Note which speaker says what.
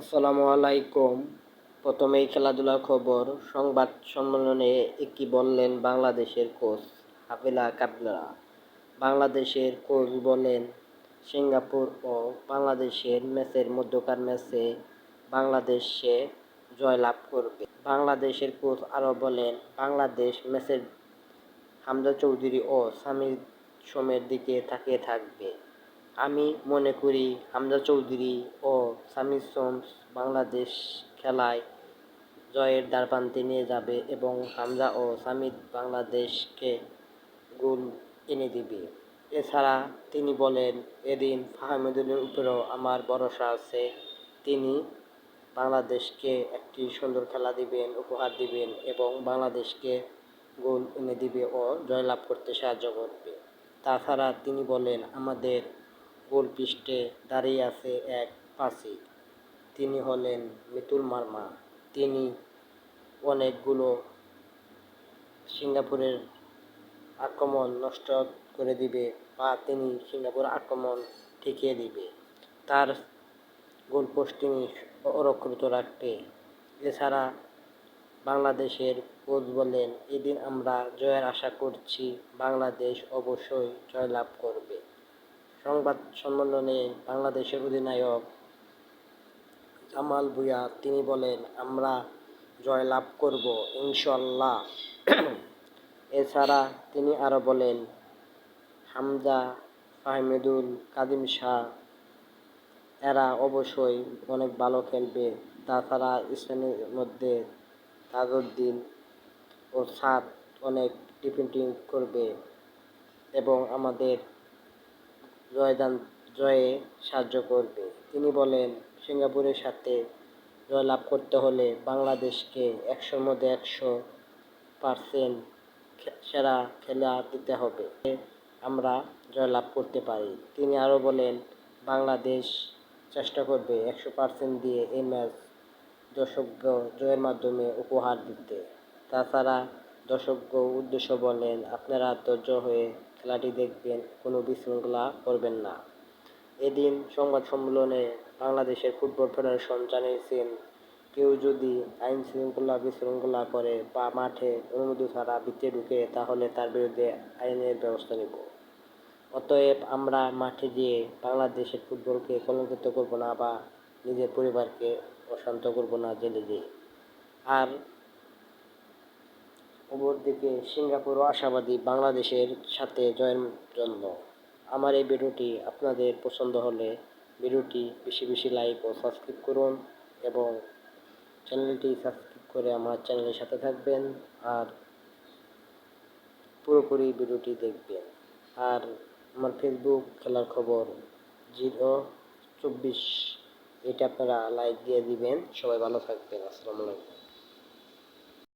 Speaker 1: আসসালামু আলাইকুম। প্রথমেই খেলাধুলার খবর। সংবাদ সম্মেলনে কি বললেন বাংলাদেশের কোচ হাফিলা কাবলা বাংলাদেশের কোচ বলেন, সিঙ্গাপুর ও বাংলাদেশের ম্যাচের মধ্যকার ম্যাচে বাংলাদেশে জয়লাভ করবে। বাংলাদেশের কোচ আরও বলেন, বাংলাদেশ ম্যাচের হামজা চৌধুরী ও সামির সোমের দিকে তাকিয়ে থাকবে। আমি মনে করি হামজা চৌধুরী ও সামির সোমস বাংলাদেশ খেলায় জয়ের দ্বারপ্রান্তে নিয়ে যাবে এবং হামজা ও সামিদ বাংলাদেশকে গোল এনে দিবে। এছাড়া তিনি বলেন, এদিন ফাহমিদুলের উপরেও আমার ভরসা আছে। তিনি বাংলাদেশকে একটি সুন্দর খেলা দিবেন, উপহার দিবেন এবং বাংলাদেশকে গোল এনে দিবে ও জয়লাভ করতে সাহায্য করবে। তাছাড়া তিনি বলেন, আমাদের গোলপৃষ্ঠে দাঁড়িয়ে আছে এক পাশি তিনি হলেন মিতুল মার্মা। তিনি অনেকগুলো সিঙ্গাপুরের আক্রমণ নষ্ট করে দিবে বা তিনি সিঙ্গাপুর আক্রমণ ঠেকিয়ে দিবে। তার গোলপোস্ট তিনি অরক্ষিত রাখবে। এছাড়া বাংলাদেশের কোচ বলেন, এদিন আমরা জয়ের আশা করছি বাংলাদেশ অবশ্যই জয়লাভ করবে। সংবাদ সম্মেলনে বাংলাদেশের অধিনায়ক জামাল ভুঁইয়া, তিনি বলেন, আমরা জয়লাভ করব ইনশাল্লাহ এছাড়া তিনি আরও বলেন, হামজা ফাহমিদুল কাদিম শাহ, এরা অবশ্যই অনেক ভালো খেলবে। তাছাড়া ইসলামের মধ্যে তাজউদ্দিন ও সাদ অনেক ডিফেন্ডিং করবে এবং আমাদের জয়দান জয়ে সাহায্য করবে। তিনি বলেন, সিঙ্গাপুরের সাথে জয়লাভ করতে হলে বাংলাদেশকে একশোর মধ্যে একশো পারসেন্ট সেরা খেলা দিতে হবে। আমরা জয়লাভ করতে পারি। তিনি আরও বলেন, বাংলাদেশ চেষ্টা করবে একশো পার্সেন্ট দিয়ে এই ম্যাচ দর্শক জয়ের মাধ্যমে উপহার দিতে। তাছাড়া দর্শক উদ্দেশ্য বলেন, আপনারা ধৈর্য হয়ে খেলাটি দেখবেন, কোনো বিশৃঙ্খলা করবেন না। এদিন সংবাদ সম্মেলনে বাংলাদেশের ফুটবল ফেডারেশন জানিয়েছেন, কেউ যদি আইন শৃঙ্খলা বিশৃঙ্খলা করে বা মাঠে অনুমতি ছাড়া ভিতরে ঢুকে, তাহলে তার বিরুদ্ধে আইনের ব্যবস্থা নেব। অতএব আমরা মাঠে গিয়ে বাংলাদেশের ফুটবলকে কলঙ্কিত করব না বা নিজের পরিবারকে অশান্ত করব না জেলে গিয়ে আর অপরদিকে সিঙ্গাপুরও আশাবাদী বাংলাদেশের সাথে জয়ের জন্য। আমার এই ভিডিওটি আপনাদের পছন্দ হলে ভিডিওটি বেশি বেশি লাইক ও সাবস্ক্রাইব করুন এবং চ্যানেলটি সাবস্ক্রাইব করে আমার চ্যানেলের সাথে থাকবেন আর পুরোপুরি ভিডিওটি দেখবেন। আর আমার ফেসবুক খেলার খবর জিরো চব্বিশ, এটা আপনারা লাইক দিয়ে দিবেন। সবাই ভালো থাকবেন। আসসালামু আলাইকুম।